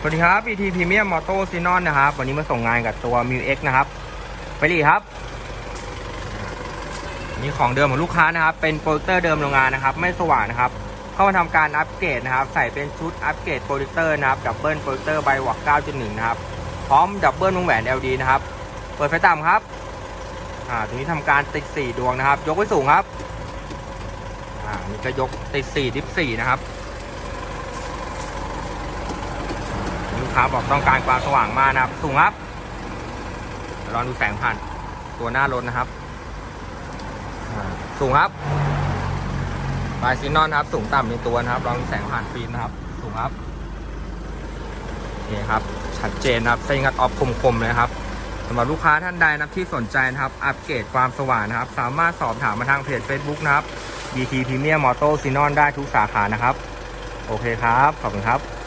สวัสดีครับ BT Premium Moto s i n o n นะครับ วันนี้มาส่งงานกับตัว m u X นะครับ ไปดีครับ นี่ของเดิมของลูกค้านะครับ เป็นโปรเจคเตอร์เดิมโรงงานนะครับ ไม่สว่างนะครับ เข้ามาทำการอัปเกรดนะครับ ใส่เป็นชุดอัปเกรดโปรเจคเตอร์นะครับ ดับเบิลโปรเจคเตอร์ไบวอก9.1 นะครับ พร้อมดับเบิลวงแหวน LD นะครับ เปิดไฟต่ำครับ อ่า ตรงนี้ทำการติด 4 ดวงนะครับ ยกไว้สูงครับ อ่า นี่ก็ยกติด4ดิฟ4นะครับ ลูก ค้าบอกต้องการความสว่างมากนะครับสูงครับลองดูแสงผ่านตัวหน้ารถนะครับ สูงครับปลายซีนอนครับ สูงต่ำในตัวนะครับลองดูแสงผ่านฟิล์มนะครับ สูงครับนี่ครับ ชัดเจนนะครับเส้นกัดออฟคมๆเลยครับสำหรับลูกค้าท่านใดนะครับที่สนใจนะครับ อัปเกรดความสว่างนะครับ สามารถสอบถามมาทางเพจ Facebook นะครับ BT Premium Moto Xenon ได้ทุกสาขานะครับ โอเคครับ ขอบคุณครับ